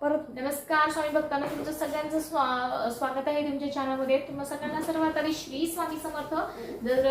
परत नमस्कार स्वामी भक्तांना तुमचं सगळ्यांचं स्वा स्वागत आहे तुमच्या चॅनलमध्ये तुम्हा सगळ्यांना सर्वात आधी श्री स्वामी समर्थ. जर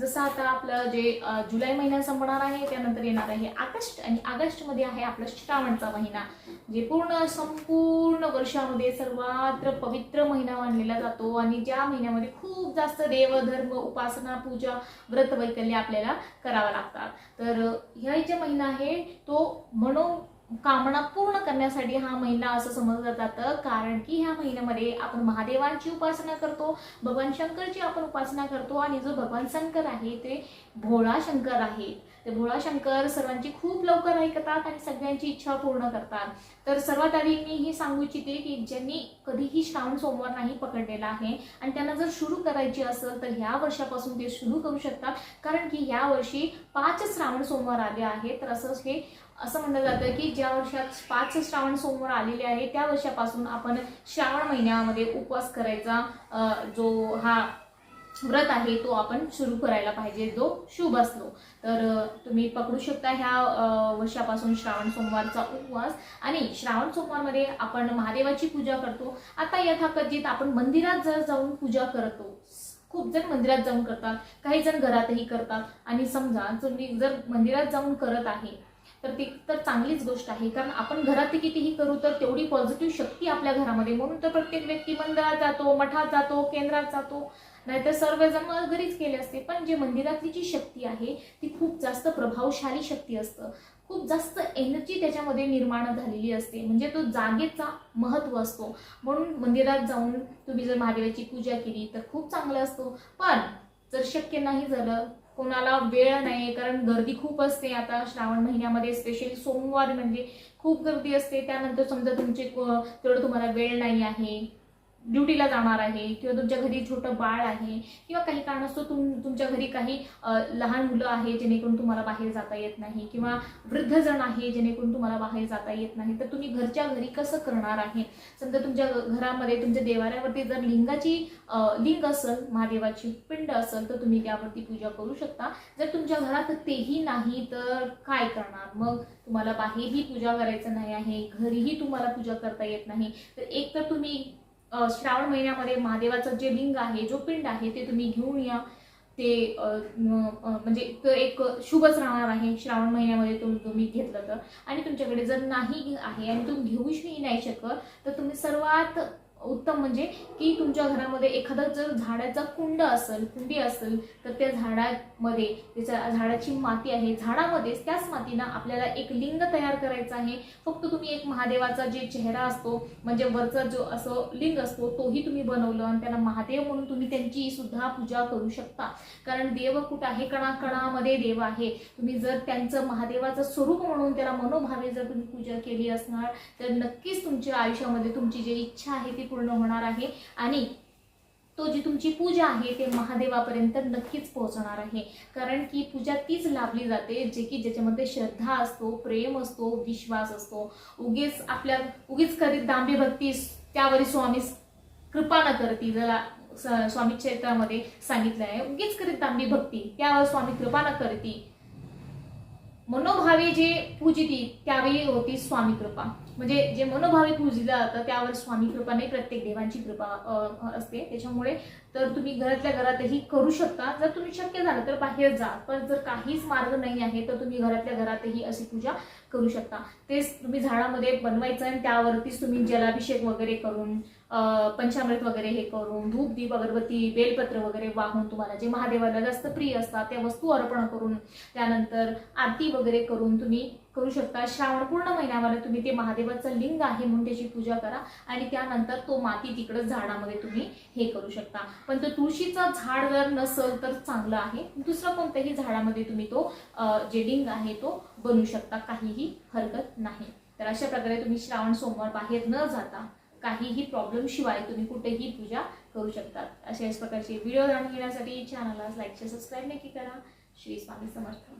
जसं आता आपलं जे जुलै महिना संपणार आहे त्यानंतर येणार आहे ऑगस्ट आणि ऑगस्टमध्ये आहे आपला श्रावणचा महिना जे पूर्ण संपूर्ण वर्षामध्ये सर्वात पवित्र महिना मानलेला जातो आणि ज्या महिन्यामध्ये खूप जास्त देव धर्म उपासना पूजा व्रत वैकल्य आपल्याला करावं लागतात. तर ह्या जे महिना आहे तो म्हणून कामना पूर्ण करण्यासाठी हा महिना असं समजलं जातं. कारण की ह्या महिन्यामध्ये आपण महादेवांची उपासना करतो भगवान शंकरची आपण उपासना करतो आणि जो भगवान शंकर आहे ते भोळा शंकर आहे. ते भोळा शंकर सर्वांची खूप लवकर ऐकतात आणि सगळ्यांची इच्छा पूर्ण करतात. तर सर्वात आधी मी हे सांगू इच्छिते की ज्यांनी कधीही श्रावण सोमवार नाही पकडलेला आहे आणि त्यांना जर सुरू करायची असेल तर ह्या वर्षापासून ते सुरू करू शकतात. कारण की ह्या वर्षी पाच श्रावण सोमवार आले आहेत. तर असं हे असं म्हणलं जातं की ज्या वर्षात पाच श्रावण सोमवार आलेले आहे त्या वर्षापासून आपण श्रावण महिन्यामध्ये उपवास करायचा जो हा व्रत आहे तो आपण सुरू करायला पाहिजे जो शुभ असतो. तर तुम्ही पकडू शकता ह्या वर्षापासून श्रावण सोमवारचा उपवास. आणि श्रावण सोमवारमध्ये आपण महादेवाची पूजा करतो. आता यथाकथित आपण मंदिरात जर जाऊन पूजा करतो खूप जण मंदिरात जाऊन करतात काही जण घरातही करतात. आणि समजा तुम्ही जर मंदिरात जाऊन करत आहे तर ती तर चांगलीच गोष्ट आहे. कारण आपण घरात कितीही करू तर तेवढी पॉझिटिव्ह शक्ती आपल्या घरामध्ये. म्हणून तर प्रत्येक व्यक्ती मंदिरात जातो मठात जातो केंद्रात जातो. नाहीतर सर्वजण घरीच केले असते. पण जे मंदिरातली जी शक्ती आहे ती खूप जास्त प्रभावशाली शक्ती असतं. खूप जास्त एनर्जी त्याच्यामध्ये निर्माण झालेली असते. म्हणजे तो जागेचा महत्त्व असतो. म्हणून मंदिरात जाऊन तुम्ही जर महादेवाची पूजा केली तर खूप चांगलं असतो. पण जर शक्य नाही झालं कोणाला वेळ नाही कारण गर्दी खूप असते. आता श्रावण महिन्यामध्ये स्पेशली सोमवार म्हणजे खूप गर्दी असते. त्यानंतर समजा तुमचे तेवढं तुम्हाला वेळ नाही आहे. ड्युटीला जाणार आहे किंवा तुमच्या घरी छोटं बाळ आहे किंवा काही कारणास्तव तुम तुमच्या घरी काही लहान मुलं आहे जेणेकरून तुम्हाला बाहेर जाता येत नाही किंवा वृद्धजण आहे जेणेकरून तुम्हाला बाहेर जाता येत नाही तर तुम्ही घरच्या घरी कसं करणार आहे? समजा तुमच्या घरामध्ये तुमच्या देवाऱ्यावरती जर लिंगाची लिंग असेल महादेवाची पिंड असेल तर तुम्ही त्यावरती पूजा करू शकता. जर तुमच्या घरात तेही नाही तर काय करणार? मग तुम्हाला बाहेरही पूजा करायचं नाही आहे घरीही तुम्हाला पूजा करता येत नाही. तर एक तर तुम्ही श्रावण महिन्यामध्ये महादेवाचं जे लिंग आहे जो पिंड आहे ते तुम्ही घेऊन या. ते म्हणजे तो एक शुभच राहणार आहे. श्रावण महिन्यामध्ये तुम्ही घेतलं तर. आणि तुमच्याकडे जर नाही आहे आणि तुम्ही घेऊशी नाही शकत तर तुम्ही सर्वात उत्तम म्हणजे की तुमच्या घरामध्ये एखादा जर झाडाचा कुंड असेल कुंडी असेल तर त्या झाडामध्ये त्याच्या झाडाची माती आहे. झाडामध्येच त्याच मातीनं आपल्याला एक लिंग तयार करायचं आहे. फक्त तुम्ही एक महादेवाचा जे चेहरा असतो म्हणजे वरचा जो असं लिंग असतो तोही तुम्ही बनवलं आणि त्याला महादेव म्हणून तुम्ही त्यांची सुद्धा पूजा करू शकता. कारण देव कुठं आहे? कणाकणामध्ये देव आहे. तुम्ही जर त्यांचं महादेवाचं स्वरूप म्हणून त्याला मनोभावे जर तुम्ही पूजा केली असणार तर नक्कीच तुमच्या आयुष्यामध्ये तुमची जी इच्छा आहे ती पूर्ण होणार आहे आणि तो जी तुमची पूजा आहे ते महादेवापर्यंत नक्कीच पोहोचणार आहे. कारण की पूजा तीच लाभली जाते जे की ज्याच्यामध्ये श्रद्धा असतो प्रेम असतो विश्वास असतो. उगीच आपल्या उगीच कधी दांबी भक्ती त्यावरी स्वामी कृपा न करती जरा स्वामी क्षेत्रामध्ये सांगितलं आहे उगीच करीत दांबी भक्ती त्यावर स्वामी कृपा न करती. मनोभावे जे पूजिती त्यावेळी होती स्वामी कृपा. म्हणजे जे मनोभावे पूजलं जातं त्यावर स्वामी कृपा नाही प्रत्येक देवांची कृपा असते. त्याच्यामुळे तर तुम्ही घरातल्या घरातही करू शकता. जर तुम्ही शक्य झालं तर बाहेर जा. पण जर काहीच मार्ग नाही आहे तर तुम्ही घरातल्या घरातही अशी पूजा करू शकता. तेच तुम्ही झाडामध्ये बनवायचं आणि त्यावरतीच तुम्ही जलाभिषेक वगैरे करून पंचामृत वगैरे हे करून धूप दीप अगरबत्ती बेलपत्र वगैरे वाहून तुम्हाला जे महादेवाला जास्त प्रिय असतात त्या वस्तू अर्पण करून त्यानंतर आरती वगैरे करून तुम्ही करू शकता. श्रावण पूर्ण महिन्यामध्ये तुम्ही ते महादेवाचं लिंग आहे म्हणून त्याची पूजा करा आणि त्यानंतर तो माती तिकडं झाडामध्ये तुम्ही हे करू शकता. पण तो तुळशीचं झाड जर नसेल तर चांगलं आहे. दुसरं कोणत्याही झाडामध्ये तुम्ही तो जे लिंग आहे तो बनवू शकता. काहीही हरकत नाही. तर अशा प्रकारे तुम्ही श्रावण सोमवार बाहेर न जाता काहीही प्रॉब्लेम शिवाय तुम्ही कुठेही पूजा करू शकतात अशाच प्रकारचे व्हिडिओ जाणून घेण्यासाठी चॅनलला लाईक सबस्क्राईब नक्की करा. श्री स्वामी समर्थ.